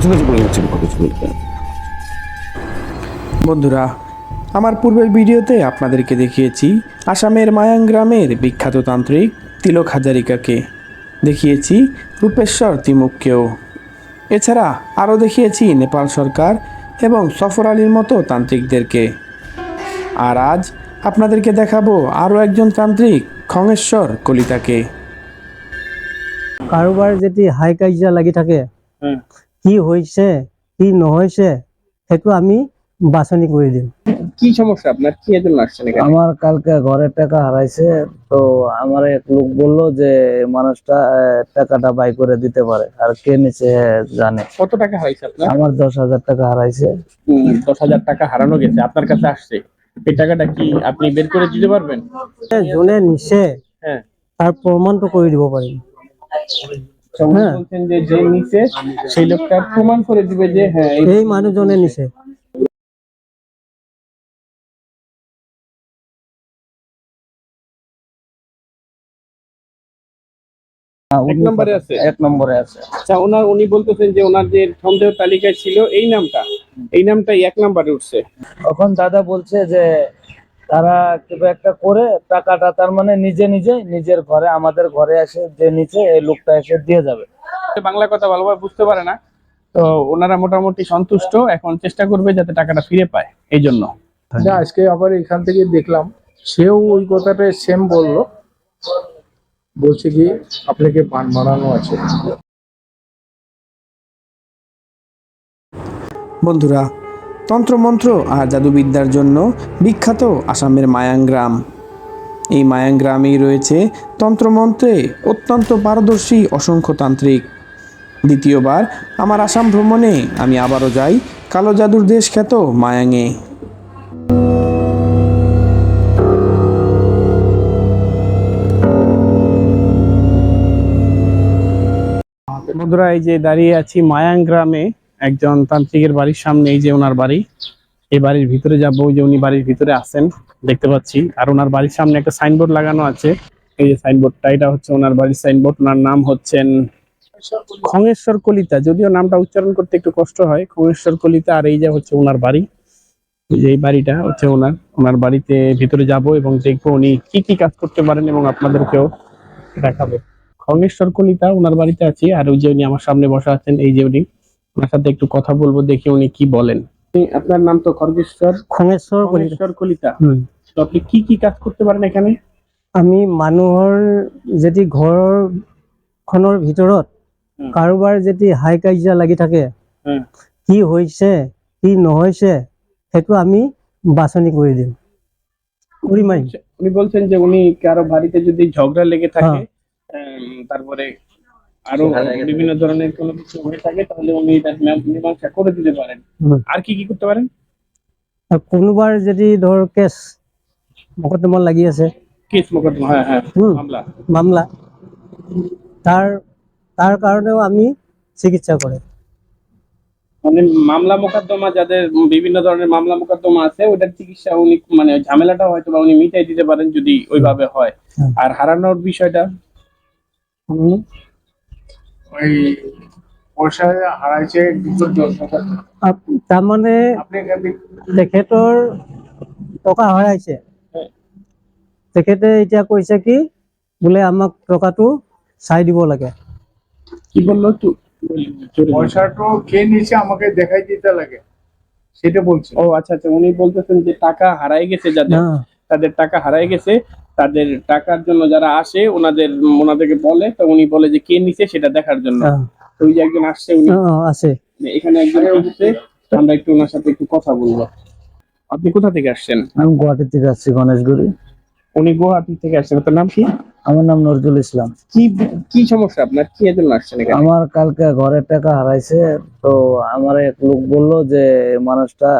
কাছাকাছি পড়ে যাচ্ছে কথা বলতে। বন্ধুরা আমার পূর্বের ভিডিওতে আপনাদেরকে দেখিয়েছি আসামের মায়াং গ্রামের বিখ্যাত তান্ত্রিক তিলক হাজারিকাকে। দেখিয়েছি রূপেশ্বর তিমুককেও। এছাড়া আরও দেখিয়েছি নেপাল সরকার এবং সফর আলীর মতো তান্ত্রিকদেরকে। আর আজ আপনাদেরকে দেখাবো আরও একজন তান্ত্রিক খঙেশ্বর কলিতাকে। কারোবার যদি হাই কাজিয়া লাগি থাকে কি হৈছে কি নহৈছে সেইটো আমি বাছনি কৰি দিম। কি সমস্যা? আপনার কি এজন্য আসছেন এখানে? আমার কালকে ঘরের টাকা হারাইছে তো আমার এক লোক বলল যে মানুষটা আহ, টাকাটা বাই করে দিতে পারে। আর কে নিচে জানে। কত টাকা হারাইছে আপনার? আমার দশ হাজার টাকা হারাইছে। দশ হাজার টাকা হারানো গেছে আপনার কাছে আসছে। এই টাকাটা কি আপনি বের করে দিতে পারবেন? যোনে নিছে হ্যাঁ। তাৰ প্ৰমাণটো কৰি দিব পাৰিম উনি বলছেন যে যে নিচে সেই লোকটা প্রমাণ করে দিবে যে হ্যাঁ এই মানুহজনে নিছে। হ্যাঁ, এক নম্বরে আছে। এক নম্বরে আছে। আচ্ছা ওনার উনি বলতেছেন যে ওনার যে সন্দেহ তালিকায় ছিল এই নামটা এই নামটাই এক নম্বরে উঠছে। তখন দাদা বলছে যে তারা কিছু একটা করে টাকাটা তার মানে নিজে নিজে নিজের ঘরে আমাদের ঘরে এসে যে নিচে এই লোকটা এসে দিয়ে যাবে। বাংলা কথা ভালোভাবে বুঝতে পারে না। তো ওনারা মোটামুটি সন্তুষ্ট এখন চেষ্টা করবে যাতে টাকাটা ফিরে পায় এই জন্য। আজকে আবার এখান থেকে দেখলাম সেও ওই কথাটা সেম বলল। বলছে কি আপনাকে পান বানানো আছে। বন্ধুরা তন্ত্রমন্ত্র আর জাদুবিদ্যার জন্য বিখ্যাত আসামের মায়াং গ্রাম এই মায়াং গ্রামেই রয়েছে তন্ত্রমন্ত্রে অত্যন্ত পারদর্শী অসংখ্য তান্ত্রিক। দ্বিতীয়বার, আমার আসাম ভ্রমণে আমি আবারও যাই কালো জাদুর দেশ খ্যাত মায়াংয়ে বন্ধুরা, এই যে দাঁড়িয়ে আছি মায়াং গ্রামে একজন তান্ত্রিকের বাড়ির সামনে, এই যে ওনার বাড়ি, এই বাড়ির ভিতরে যাব যে উনি বাড়ির ভিতরে আছেন, দেখতে পাচ্ছি। আর ওনার বাড়ির সামনে একটা সাইনবোর্ড লাগানো আছে। এই যে সাইনবোর্ডটা, এটা হচ্ছে ওনার বাড়ির সাইনবোর্ড। ওনার নাম হচ্ছেন খঙেশ্বর কলিতা। যদিও নামটা উচ্চারণ করতে একটু কষ্ট হয়, খঙেশ্বর কলিতা, আর এই যে হচ্ছে ওনার বাড়ি। এই বাড়িটা হচ্ছে ওনার ওনার বাড়িতে ভিতরে যাব এবং দেখব উনি কি কি কাজ করতে পারেন এবং আপনাদেরকেও দেখাবো। খগেশ্বর কলিতা, ওনার বাড়িতে আছি, আর ওই যে উনি আমার সামনে বসা আছেন, এই যে উনি ওনার সাথে একটু কথা বলব দেখি উনি কি বলেন। আপনার নাম তো খড়গেশ্বর খঙেশ্বৰ কলিতা। খগেশ্বর কলিতা। তো আপনি কি কি কাজ করতে পারেন এখানে? আমি মানুহৰ যদি ঘৰখনৰ ভিতৰত। কাৰোবাৰ যদি হাই কাজিয়া লাগি থাকে। কি হৈছে কি নহৈছে সেইটো আমি বাছনি কৰি দিম। উনি বলছেন যে উনি কারও বাড়িতে যদি ঝগড়া লেগে থাকে। তারপরে আরও বিভিন্ন ধরনের কোনো কিছু হয়ে থাকে তাহলে উনি তার মীমাংসা করে দিতে পারেন। আর কি কি করতে পারেন? আৰু কোনোবাৰ যদি ধর কেস মকদ্দমা লাগি আছে কেস মোকদ্দমা হ্যাঁ হ্যাঁ মামলা। মামলা। তাৰ তাৰ কাৰণেও আমি চিকিৎসা করে। মানে মামলা মোকদ্দমা যাদের বিভিন্ন ধরনের মামলা মোকদ্দমা আছে ওটার চিকিৎসা উনি মানে ঝামেলাটা হয়তো বা উনি মিটাই দিতে পারেন যদি ওইভাবে হয়। আর হারানোর বিষয়টা? ওই তাৰমানে তেখেতৰ টকা হেৰাইছে তেখেতে এতিয়া কৈছে কি বোলে আমাক টকাটো চাই দিব লাগে। কি বলল জোরে কে নিয়েছে আমাকে দেখাই দিতে লাগে। সেটা বলছে। ও আচ্ছা আচ্ছা উনি বলতেছেন যে টাকা হারাই গেছে যাদের হ্যাঁ। তাদের টাকা হারাই গেছে। তাদের টাকার জন্য যারা আসে ওনাদের ওনাদেরকে বলে তো উনি বলে যে কে নিছে সেটা দেখার জন্য। হ্যাঁ, ওই যে একজন আসছে উনি। হ্যাঁ, আছে। এখানে একজন আসছে আমরা একটু ওনার সাথে একটু কথা বলব। আপনি কোথা থেকে আসছেন? আমি গুয়াহাটি থেকে আসছি গণেশগুড়ি। উনি গুয়াহাটি থেকে আসছেন। তার নাম কি? আমার নাম নজরুল ইসলাম। কি কি সমস্যা? আপনার কি আসছেন এখানে? আমার কালকে ঘরের টাকা হারাইছে তো আমার এক লোক বলল যে মানুষটা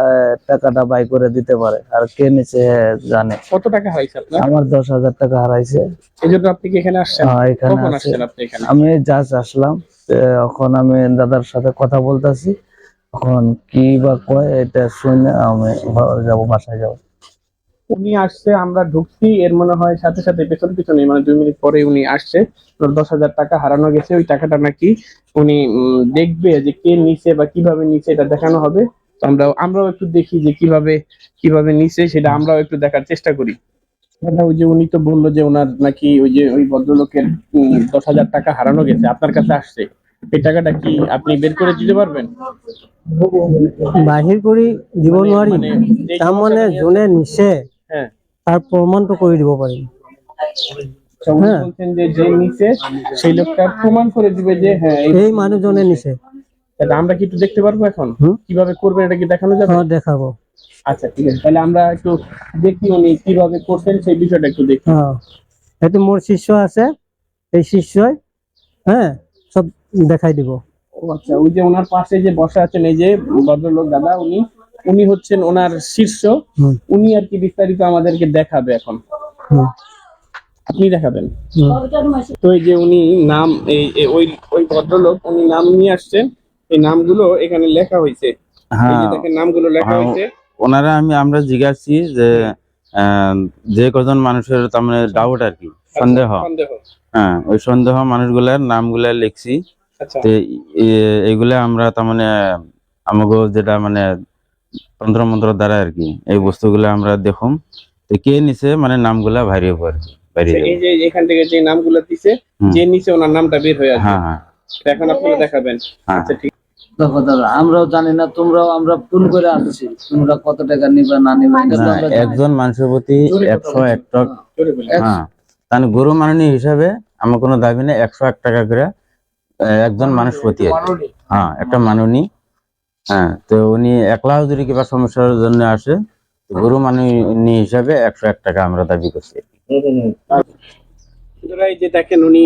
টাকাটা বাই করে দিতে পারে। আর কে নিচে জানে। কত টাকা হয়েছে আপনার? আমার দশ হাজার টাকা হারাইছে। এই জন্য আপনি কি এখানে আসছেন? হ্যাঁ, এখানে আসছেন আপনি এখানে? আমি জাস্ট আসলাম এখন আমি দাদার সাথে কথা বলতেছি। এখন কি বা কয় এটা শুনে আমি যাব বাসায় যাব। উনি আসছে আমরা ঢুকছি এর মনে হয় সাথে সাথে পেছন পিছনে মানে দুই মিনিট পরে উনি আসছে। দশ হাজার টাকা হারানো গেছে ওই টাকাটা নাকি উনি দেখবে যে কে নিচে বা কীভাবে নিচে এটা দেখানো হবে। তো আমরা আমরাও একটু দেখি যে কীভাবে কীভাবে নিছে সেটা আমরাও একটু দেখার চেষ্টা করি। ওই যে উনি তো বলল যে ওনার নাকি ওই যে ওই ভদ্রলোকের দশ হাজার টাকা হারানো গেছে আপনার কাছে আসছে। এই টাকাটা কি আপনি বের করে দিতে পারবেন? বাহিৰ কৰি দিব মানে- নোৱাৰিম মানে যেই তাৰমানে হ্যাঁ। তাৰ প্ৰমাণটো কৰি দিব হ্যাঁ। বলছেন যে যে নিচে সেই লোকটা প্রমাণ করে দিবে যে হ্যাঁ এই- মানুহজনে তাহলে আমরা কি একটু দেখতে পারব এখন? হুম। কীভাবে করবেন এটা কি দেখানো যাবে? দেখাব। আচ্ছা ঠিক আছে। তাহলে আমরা একটু দেখি উনি কীভাবে করছেন সেই বিষয়টা একটু দেখি। সেইটো মোৰ শিষ্য আছে। এই শিষ্যই হ্যাঁ সব দেখাই দিব। ও আচ্ছা ওই যে ওনার পাশে যে বসা আছেন এই যে ভদ্রলোক দাদা উনি উনি হচ্ছেন ওনার শীর্ষ। উনি আর কি বিস্তারিত আমাদেরকে দেখাবে এখন। আপনি দেখাবেন। তো এই যে উনি নাম এই ওই ওই ভদ্রলোক উনি নাম নিয়ে আসছেন এই নামগুলো এখানে লেখা হয়েছে। হ্যাঁ। নামগুলো লেখা হ্যাঁ, হয়েছে। ওনারা আমি আমরা জিজ্ঞাসি যে আহ, যে কজন মানুষের তার মানে ডাউট আর কি সন্দেহ। সন্দেহ। হ্যাঁ ওই সন্দেহ মানুষগুলার নামগুলা লিখছি। আচ্ছা। এ- এগুলা আমরা তার মানে আমাকে যেটা মানে তন্ত্র মন্ত্র দ্বারা আর কি। এই বস্তুগুলা আমরা দেখুম। তো কে নিছে মানে নামগুলা আর কি বাইরে এই যে এখান থেকে যে নামগুলো দিছে যে নিচে ওনার নামটা বের হয়ে হ্যাঁ হ্যাঁ। এখন আপনারা দেখাবেন। আচ্ছা ঠিক। আমরাও জানি না তোমরাও আমরা ফোন করে আসছি। তোমরা কত টাকা নিবে না নিবে। একজন মানুষের প্রতি একশো এক টাকা হ্যাঁ তাহলে গরু মাননী হিসাবে আমার কোনো দাবি নেই একশো এক টাকা করে একজন মানুষ প্রতি হ্যাঁ একটা মাননী। হ্যাঁ তো উনি যদি কিবা সমস্যার জন্য আসে গরু হিসাবে একশো এক টাকা আমরা দাবি করছি। এই যে দেখেন উনি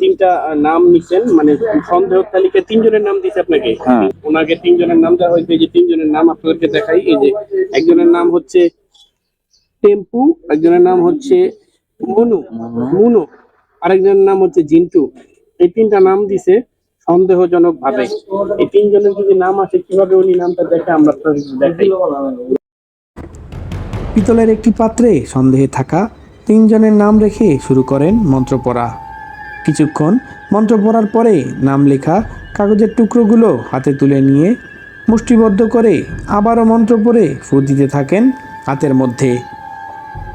তিনটা নাম নিছেন মানে সন্দেহ তালিকায় তিনজনের নাম দিছে আপনাকে? হ্যাঁ। ওনাকে তিনজনের নাম দেওয়া হয়েছে যে তিনজনের নাম আপনাদেরকে দেখাই এই যে একজনের নাম হচ্ছে টেম্পু একজনের নাম হচ্ছে মনু। মুনু আরেকজনের নাম হচ্ছে জিন্টু। এই তিনটা নাম দিছে সন্দেহজনক ভাবে এই তিনজনের যদি নাম আছে কীভাবে উনি নামটা দেখে আমরা আপনাদের দেখাই? পিতলের একটি পাত্রে সন্দেহে থাকা তিনজনের নাম রেখে শুরু করেন মন্ত্র পড়া কিছুক্ষণ মন্ত্র পড়ার পরে নাম লেখা কাগজের টুকরোগুলো হাতে তুলে নিয়ে মুষ্টিবদ্ধ করে আবারও মন্ত্র পড়ে ফু দিতে থাকেন হাতের মধ্যে।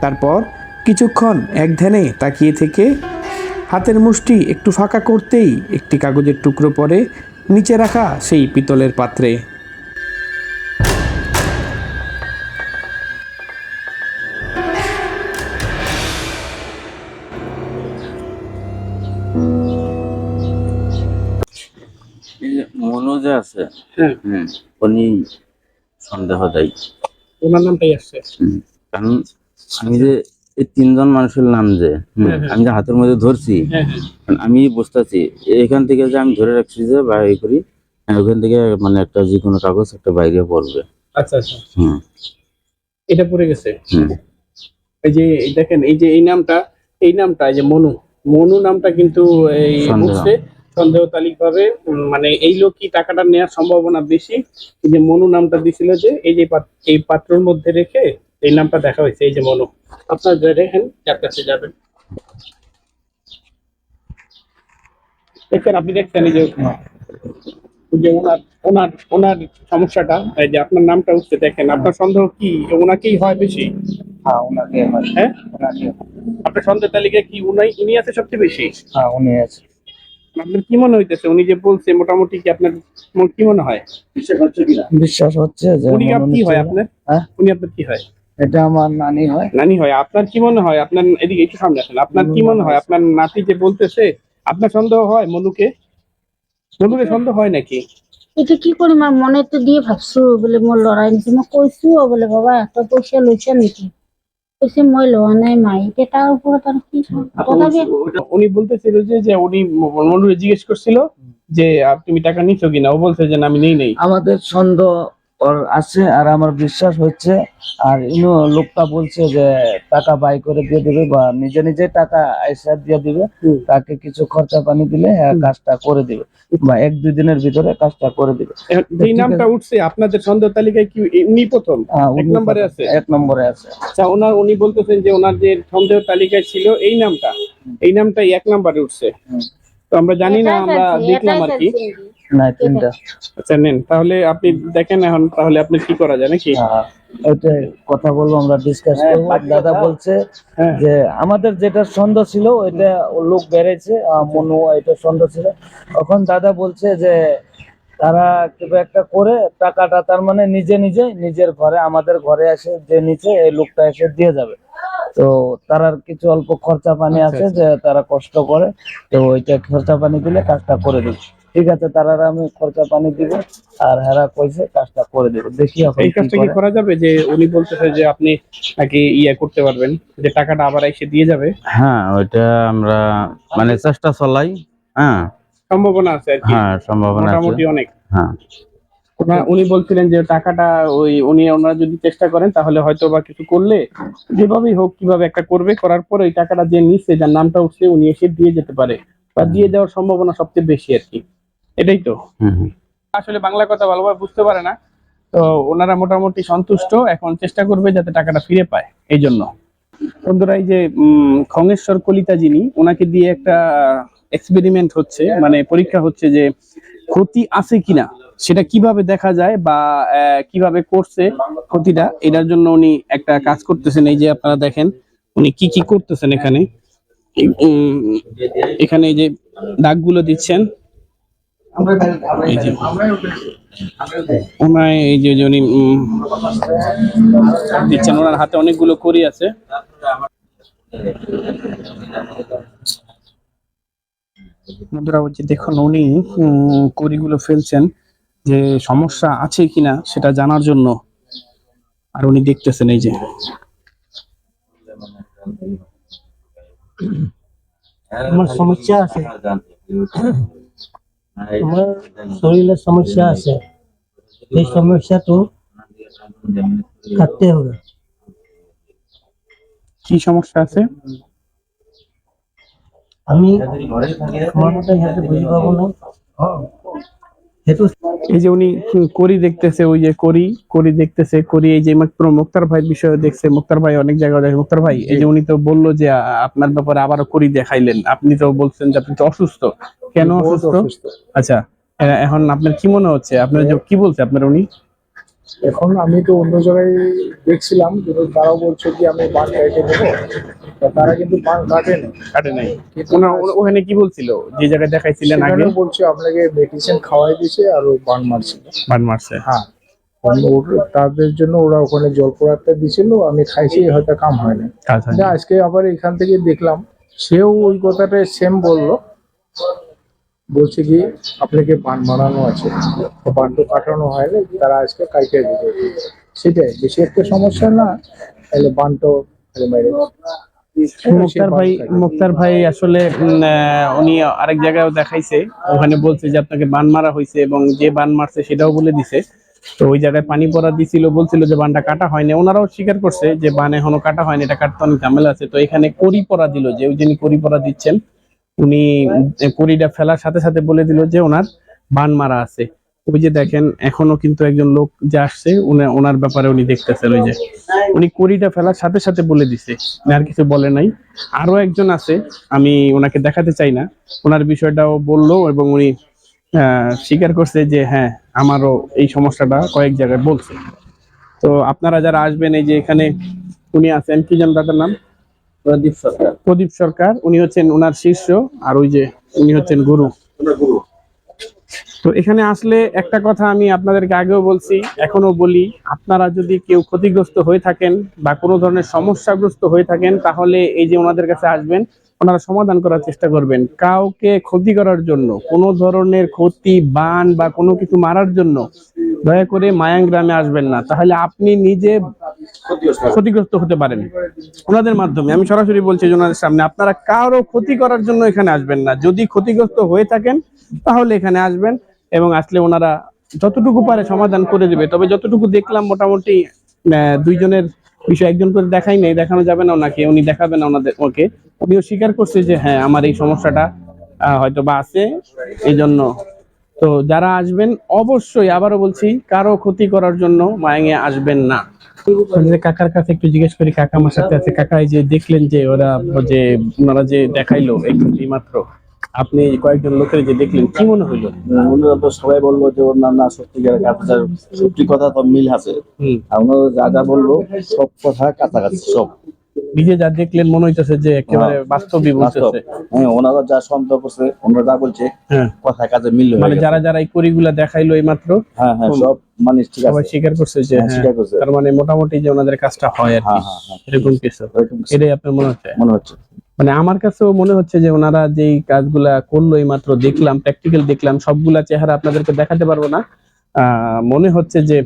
তারপর কিছুক্ষণ এক ধ্যানে তাকিয়ে থেকে হাতের মুষ্টি একটু ফাঁকা করতেই একটি কাগজের টুকরো পরে নিচে রাখা সেই পিতলের পাত্রে। এই যে আছে হ্যাঁ। হুম উনি সন্দেহ দেয় ওনার নামটাই আসছে। কারণ আমি যে এই তিনজন মানুষের নাম যে হ্যাঁ, হ্যাঁ। আমি যে হাতের মধ্যে ধরছি হ্যাঁ আমি বুঝতেছি এখান থেকে যে আমি ধরে রাখছি যে বা এই করি ওখান থেকে মানে একটা যে কোনো কাগজ একটা বাইরে পড়বে। আচ্ছা আচ্ছা। হুম। এটা পড়ে গেছে? এই যে দেখেন এই যে এই নামটা এই নামটা এই যে মনু মনু নামটা কিন্তু এই সন্দেহ। উঠছে সন্দেহ তালিক ভাবে মানে এই লোক কি টাকাটা নেওয়ার সম্ভাবনা বেশি। যে মনু নামটা দিছিল যে এই যে এই পাত্রের মধ্যে রেখে এই নামটা দেখা হয়েছে এই যে মনু। আপনার দেখেন যার কাছে যাবেন। দেখছেন আপনি দেখছেন এই যে যে ওনার ওনার ওনার সমস্যাটা এই যে আপনার নামটা উঠছে দেখেন আপনার সন্দেহ কি? ওনাকেই হয় বেশি? হ্যাঁ ওনাকে হয়, হ্যাঁ? ওনাকে আপনার সন্দেহ তালিকায় কি উনি উনি আছে সবচেয়ে বেশি? হ্যাঁ উনি আছে। আপনার কি মনে হইতেছে? উনি যে বলছে মোটামুটি কি আপনার কি মনে হয়? বিশ্বাস হচ্ছে যে উনি কি হয় আপনার? হ্যাঁ? উনি আপনার কি হয়? এটা আমার নানি হয়। নানি হয় আপনার কি মনে হয়? আপনার এদিকে একটু সামনে আসেন। আপনার কি মনে হয়? আপনার নাতি যে বলতেছে আপনার সন্দেহ হয় মনুকে? মনুকে সন্দেহ হয় নাকি? এটা কি কৰিম আৰু মনেতো দিয়ে ভাবছ বোলে মোৰ লৰাই নিছে মই কৈছো বোলে বাবা এত পইচা লৈছা নেকি? কৈছে মই লোৱা নাই মাই। এতিয়া তাৰ ওপৰত আৰু কি উনি বলতেছিল যে যে উনি মনুরে জিজ্ঞেস করছিল যে তুমি টাকা নিছো কিনা? ও বলছে যে না, আমি নেই নেই। আমাদের সন্দেহ ওর আছে আর আমার বিশ্বাস হচ্ছে আর ইনো লোকটা বলছে যে টাকা বাই করে দিয়ে দিবে বা নিজে নিজে টাকা আইসা দিয়ে দিবে তাকে কিছু খরচা পানি দিলে হ্যাঁ কাজটা করে দিবে বা এক দুই দিনের ভিতরে কাজটা করে দিবে। এই নামটা উঠছে আপনাদের সন্দেহ তালিকায় কি উনি প্রথম? হ্যাঁ, এক নম্বরে আছে? এক নম্বরে আছে। আচ্ছা ওনার উনি বলতেছেন যে ওনার যে সন্দেহ তালিকায় ছিল এই নামটা এই নামটাই এক নম্বরে উঠছে। তো আমরা জানি না আমরা দেখলাম আর কি। না তিনটা। আচ্ছা নেন তাহলে আপনি দেখেন এখন তাহলে আপনি কি করা যায় নাকি? হ্যাঁ, ওইটাই কথা বলব আমরা ডিসকাস করব। দাদা বলছে হ্যাঁ। যে আমাদের যেটা সন্দেহ ছিল ওইটা লোক বেড়েছে মনু এটা সন্দেহ ছিল। তখন দাদা বলছে যে তারা কিছু একটা করে টাকাটা তার মানে নিজে নিজে নিজের ঘরে আমাদের ঘরে এসে যে নিচে এই লোকটা এসে দিয়ে যাবে। তো তার আর কিছু অল্প খরচা পানি আছে যে তারা কষ্ট করে তো ওইটা খরচা পানি দিলে কাজটা করে দিবে ঠিক আছে তারা আমি খরচা পানি দিব আর হেরা কইছে কাজটা করে দেবে। দেখি এখন এই কাজটা কি করা। যাবে? যে উনি বলতেছে যে আপনি নাকি ইয়া করতে পারবেন যে টাকাটা আবার এসে দিয়ে যাবে? হ্যাঁ ওইটা আমরা মানে চেষ্টা চলাই হ্যাঁ। সম্ভাবনা আছে আর কি। হ্যাঁ সম্ভাবনা আছে। মোটামুটি অনেক। হ্যাঁ। উনি বলছিলেন যে টাকাটা ওই উনি ওনারা যদি চেষ্টা করেন তাহলে হয়তো বা কিছু করলে যেভাবেই হোক কীভাবে একটা করবে করার পর ওই টাকাটা যে নিচ্ছে যার নামটা উঠছে উনি এসে দিয়ে যেতে পারে। বা দিয়ে দেওয়ার সম্ভাবনা সবচেয়ে বেশি আর কি। এটাই তো। আসলে বাংলা কথা ভালোভাবে বুঝতে পারে না। তো ওনারা মোটামুটি সন্তুষ্ট এখন চেষ্টা করবে যাতে টাকাটা ফিরে পায় এই জন্য বন্ধুরা এই যে খঙ্গেশ্বর কলিতা যিনি ওনাকে দিয়ে একটা এক্সপেরিমেন্ট হচ্ছে মানে পরীক্ষা হচ্ছে যে ক্ষতি আছে কিনা সেটা কীভাবে দেখা যায় বা কীভাবে করছে ক্ষতিটা এটার জন্য উনি একটা কাজ করতেছেন। এই যে আপনারা দেখেন উনি কি কি করতেছেন এখানে? এখানে এই যে দাগগুলো দিচ্ছেন এই যে ওনার এই যে যে উনি দিচ্ছেন ওনার হাতে অনেকগুলো করি আছে। বন্ধুরা যে দেখুন উনি উম, কড়িগুলো ফেলছেন যে সমস্যা আছে কিনা সেটা জানার জন্য। আর উনি দেখতেছেন এই যে। আমার সমস্যা আছে। আমার শরীরের সমস্যা আছে। এই সমস্যাটো কাটতে হবে। কি সমস্যা আছে? আমি আমার মতো ইহাতে বুঝি পাবো না। এই যে উনি করি দেখতেছে ওই যে করি করি দেখতেছে করি এই যে মাত্র মুক্তার ভাই বিষয়ে দেখছে মুক্তার ভাই অনেক জায়গায় দেখে মুক্তার ভাই এই যে উনি তো বলল যে আপনার ব্যাপারে আবারও করি দেখাইলেন। আপনি তো বলছেন যে আপনি তো অসুস্থ। কেন অসুস্থ। আচ্ছা এখন আপনার কি মনে হচ্ছে? আপনার যে কি বলছে আপনার উনি? এখন আমি তো অন্য জায়গায় দেখছিলাম কিন্তু তারাও বলছে কি আমি বান কেটে দেবো। তারা কিন্তু বান কাটেনি কাটে নাই। ওখানে কি বলছিল? যে জায়গায় দেখাইছিলেন আগে? বলছে আপনাকে মেডিসিন খাওয়াই দিয়েছে আর ও বান মারছিল বান মারছে। হ্যাঁ। তাদের জন্য ওরা ওখানে জল পোড়াতে দিছিল আমি খাইছি হয়তো কাম হয় না আচ্ছা আজকে আবার এখান থেকে দেখলাম সেও ওই কথাটা সেম বলল। বলছে কি আপনাকে বান মারানো আছে। তো বান তো কাটানো হয়নি তারা আজকে কাইটে দিবে সেটাই বেশি একটা সমস্যা না তাহলে বান তো মেরে মুক্তার ভাই মুক্তার ভাই আসলে উনি আরেক জায়গায় দেখাইছে। ওখানে বলছে যে আপনাকে বান মারা হয়েছে এবং যে বান মারছে সেটাও বলে দিছে। তো ওই জায়গায় পানি পড়া দিছিল বলছিল যে বানটা কাটা হয়নি। ওনারাও স্বীকার করছে যে বান এখনও কাটা হয়নি এটা কাটতে অনেক ঝামেলা আছে। তো এখানে করি পড়া দিল যে ওই যিনি করি পড়া দিচ্ছেন উনি কড়িটা ফেলার সাথে সাথে বলে দিল যে ওনার বান মারা আছে। ওই যে দেখেন এখনও কিন্তু একজন লোক যে আসছে উনি- ওনার ব্যাপারে উনি দেখতেছেন ওই যে। উনি কড়িটা ফেলার সাথে সাথে বলে দিছে আর কিছু বলে নাই। আরও একজন আছে আমি ওনাকে দেখাতে চাই না। ওনার বিষয়টাও বলল এবং উনি আহ, স্বীকার করছে যে হ্যাঁ আমারও এই সমস্যাটা কয়েক জায়গায় বলছে। তো আপনারা যারা আসবেন এই যে এখানে উনি আছেন কি যেন তাদের নাম? প্রদীপ সরকার। প্রদীপ সরকার উনি হচ্ছেন ওনার শিষ্য আর ওই যে উনি হচ্ছেন গুরু। তো এখানে আসলে একটা কথা আমি আপনাদেরকে আগেও বলছি এখনও বলি আপনারা যদি কেউ ক্ষতিগ্রস্ত হয়ে থাকেন বা কোনো ধরনের সমস্যাগ্রস্ত হয়ে থাকেন তাহলে এই যে ওনাদের কাছে আসবেন ওনারা সমাধান করার চেষ্টা করবেন। কাউকে ক্ষতি করার জন্য, কোনো ধরনের ক্ষতি, বান বা কোনো কিছু মারার জন্য দয়া করে মায়াং গ্রামে আসবেন না। তাহলে আপনি নিজে ক্ষতিগ্রস্ত হতে পারেন। ওনাদের মাধ্যমে, আমি সরাসরি বলছি ওনাদের সামনে, আপনারা কারও ক্ষতি করার জন্য এখানে আসবেন না। যদি ক্ষতিগ্রস্ত হয়ে থাকেন, তাহলে এখানে আসবেন এবং আসলে ওনারা যতটুকু পারে সমাধান করে দেবে। তবে যতটুকু দেখলাম, মোটামুটি দুইজনের বিষয় একজন করে দেখাই নেই, দেখানো যাবে না ওনাকে, উনি দেখাবে না ওনাদের, ওকে। উনিও স্বীকার করছে যে হ্যাঁ আমার এই সমস্যাটা হয়তো বা আছে এই জন্য তো যারা আসবেন, অবশ্যই আবারও বলছি, কারও ক্ষতি করার জন্য মায়াঙে আসবেন না। কাকার কাছে একটু জিজ্ঞেস করি, কাকা আমার সাথে আছে। কাকা যে দেখলেন যে ওরা, যে, ওনারা যে দেখাইলো, এই মাত্র। আপনি কয়েকজন লোকের যে দেখলেন কি মনে হইল ওনারা তো সবাই বলল যে ওর নাম না সত্যিকার কথা সত্যি কথা তো মিল আছে। আর ওনারা যা যা বলল সব কথা কাছাকাছি সব। নিজে যা দেখলেন মনে হইতেছে যে একেবারে বাস্তবই বাস্তব। বলতেছে। হ্যাঁ ওনারা যা সন্দেহ করছে ওনারা যা বলছে হ্যাঁ। কথা কাজে মিল মানে যারা যারা এই করিগুলা দেখাইলো এই মাত্র হ্যাঁ হ্যাঁ সব মানুষ ঠিক সবাই স্বীকার করছে যে হ্যাঁ, হ্যাঁ, স্বীকার করছে। তার মানে মোটামুটি যে ওনাদের কাজটা হয় আর কি। হ্যাঁ হ্যাঁ হ্যাঁ। এরকম কিছু। এটাই আপনার মনে হচ্ছে? মনে হচ্ছে। মানে আমার কাছেও মনে হচ্ছে যে ওনারা যেই কাজগুলা করল এই মাত্র দেখলাম প্র্যাকটিক্যাল দেখলাম, সবগুলা চেহারা আপনাদেরকে দেখাতে পারব না। মনে হচ্ছে যে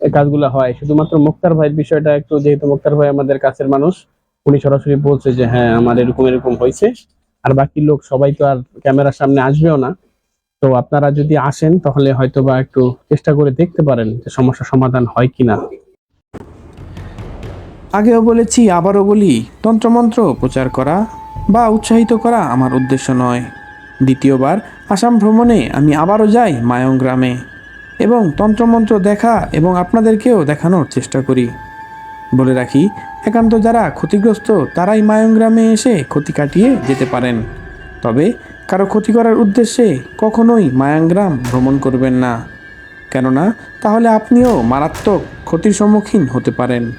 কাজগুলা হয়। শুধুমাত্র মুক্তার ভাইয়ের বিষয়টা একটু, যেহেতু মুক্তার ভাই আমাদের কাছের মানুষ, উনি সরাসরি বলছে যে হ্যাঁ আমার এরকম এরকম হয়েছে। আর বাকি লোক, সবাই তো আর ক্যামেরার সামনে আসবেও না। তো আপনারা যদি আসেন, তাহলে হয়তো বা একটু চেষ্টা করে দেখতে পারেন যে সমস্যা সমাধান হয় কিনা। আগেও বলেছি, আবারও বলি, তন্ত্রমন্ত্র প্রচার করা বা উৎসাহিত করা আমার উদ্দেশ্য নয়। দ্বিতীয়বার, আসাম ভ্রমণে আমি আবারও যাই মায়ং গ্রামে এবং তন্ত্রমন্ত্র দেখা এবং আপনাদেরকেও দেখানোর চেষ্টা করি। বলে রাখি, একান্ত যারা ক্ষতিগ্রস্ত, তারাই মায়ং গ্রামে এসে ক্ষতি কাটিয়ে যেতে পারেন। তবে, কারও ক্ষতি করার উদ্দেশ্যে কখনোই মায়াংগ্রাম ভ্রমণ করবেন না। কেননা, তাহলে আপনিও মারাত্মক ক্ষতির সম্মুখীন হতে পারেন।